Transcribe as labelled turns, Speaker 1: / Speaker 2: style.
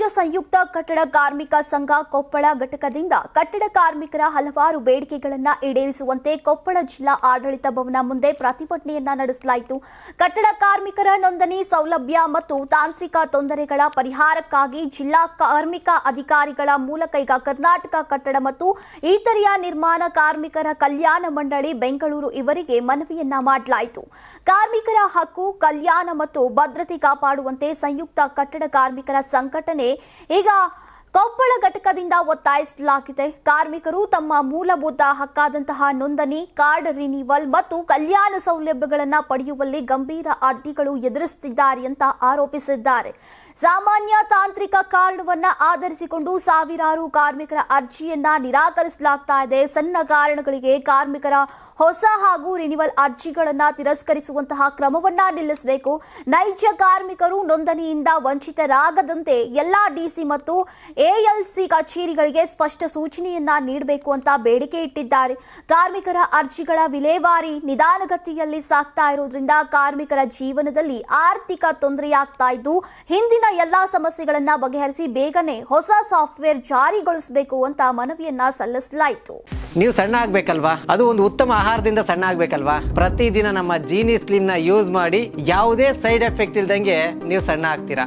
Speaker 1: ರಾಜ್ಯ ಸಂಯುಕ್ತ ಕಟ್ಟಡ ಕಾರ್ಮಿಕ ಸಂಘ ಕೊಪ್ಪಳ ಘಟಕದಿಂದ ಕಟ್ಟಡ ಕಾರ್ಮಿಕರ ಹಲವಾರು ಬೇಡಿಕೆಗಳನ್ನು ಈಡೇರಿಸುವಂತೆ ಕೊಪ್ಪಳ ಜಿಲ್ಲಾ ಆಡಳಿತ ಭವನ ಮುಂದೆ ಪ್ರತಿಭಟನೆಯನ್ನ ನಡೆಸಲಾಯಿತು. ಕಟ್ಟಡ ಕಾರ್ಮಿಕರ ನೋಂದಣಿ ಸೌಲಭ್ಯ ಮತ್ತು ತಾಂತ್ರಿಕ ತೊಂದರೆಗಳ ಪರಿಹಾರಕ್ಕಾಗಿ ಜಿಲ್ಲಾ ಕಾರ್ಮಿಕ ಅಧಿಕಾರಿಗಳ ಮೂಲಕ ಈಗ ಕರ್ನಾಟಕ ಕಟ್ಟಡ ಮತ್ತು ಇತರೆಯ ನಿರ್ಮಾಣ ಕಾರ್ಮಿಕರ ಕಲ್ಯಾಣ ಮಂಡಳಿ ಬೆಂಗಳೂರು ಇವರಿಗೆ ಮನವಿಯನ್ನ ಮಾಡಲಾಯಿತು. ಕಾರ್ಮಿಕರ ಹಕ್ಕು, ಕಲ್ಯಾಣ ಮತ್ತು ಭದ್ರತೆ ಕಾಪಾಡುವಂತೆ ಸಂಯುಕ್ತ ಕಟ್ಟಡ ಕಾರ್ಮಿಕರ ಸಂಘಟನೆ ಈಗ ಕೊಪ್ಪಳ ಘಟಕದಿಂದ ಒತ್ತಾಯಿಸಲಾಗಿದೆ. ಕಾರ್ಮಿಕರು ತಮ್ಮ ಮೂಲಭೂತ ಹಕ್ಕಾದಂತಹ ನೋಂದಣಿ, ಕಾರ್ಡ್ ರಿನಿವಲ್ ಮತ್ತು ಕಲ್ಯಾಣ ಸೌಲಭ್ಯಗಳನ್ನು ಪಡೆಯುವಲ್ಲಿ ಗಂಭೀರ ಅಡ್ಡಿಗಳು ಎದುರಿಸುತ್ತಿದ್ದಾರೆ ಅಂತ ಆರೋಪಿಸಿದ್ದಾರೆ. ಸಾಮಾನ್ಯ ತಾಂತ್ರಿಕ ಕಾರಣವನ್ನ ಆಧರಿಸಿಕೊಂಡು ಸಾವಿರಾರು ಕಾರ್ಮಿಕರ ಅರ್ಜಿಯನ್ನ ನಿರಾಕರಿಸಲಾಗ್ತಾ ಇದೆ. ಸಣ್ಣ ಕಾರಣಗಳಿಗೆ ಕಾರ್ಮಿಕರ ಹೊಸ ಹಾಗೂ ರಿನಿವಲ್ ಅರ್ಜಿಗಳನ್ನ ತಿರಸ್ಕರಿಸುವಂತಹ ಕ್ರಮವನ್ನ ನಿಲ್ಲಿಸಬೇಕು. ನೈಜ ಕಾರ್ಮಿಕರು ನೋಂದಣಿಯಿಂದ ವಂಚಿತರಾಗದಂತೆ ಎಲ್ಲಾ ಡಿಸಿ ಮತ್ತು ಎಎಲ್ಸಿ ಕಚೇರಿಗಳಿಗೆ ಸ್ಪಷ್ಟ ಸೂಚನೆಯನ್ನ ನೀಡಬೇಕು ಅಂತ ಬೇಡಿಕೆ ಇಟ್ಟಿದ್ದಾರೆ. ಕಾರ್ಮಿಕರ ಅರ್ಜಿಗಳ ವಿಲೇವಾರಿ ನಿಧಾನಗತಿಯಲ್ಲಿ ಸಾಕ್ತಾ ಇರೋದ್ರಿಂದ ಕಾರ್ಮಿಕರ ಜೀವನದಲ್ಲಿ ಆರ್ಥಿಕ ತೊಂದರೆಯಾಗ್ತಾ ಇದ್ದು, ಹಿಂದಿನ ಎಲ್ಲಾ ಸಮಸ್ಯೆಗಳನ್ನ ಬಗೆಹರಿಸಿ ಬೇಗನೆ ಹೊಸ ಸಾಫ್ಟ್ವೇರ್ ಜಾರಿಗೊಳಿಸಬೇಕು ಅಂತ ಮನವಿಯನ್ನ ಸಲ್ಲಿಸಲಾಯಿತು.
Speaker 2: ನೀವು ಸಣ್ಣ ಆಗ್ಬೇಕಲ್ವಾ? ಅದು ಒಂದು ಉತ್ತಮ ಆಹಾರದಿಂದ ಸಣ್ಣ ಆಗ್ಬೇಕಲ್ವಾ? ಪ್ರತಿದಿನ ನಮ್ಮ ಜೀನಿ ಸ್ಲಿಮ್ನ ಯೂಸ್ ಮಾಡಿ ಯಾವುದೇ ಸೈಡ್ ಎಫೆಕ್ಟ್ ಇಲ್ದಂಗೆ ನೀವು ಸಣ್ಣ ಆಗ್ತೀರಾ?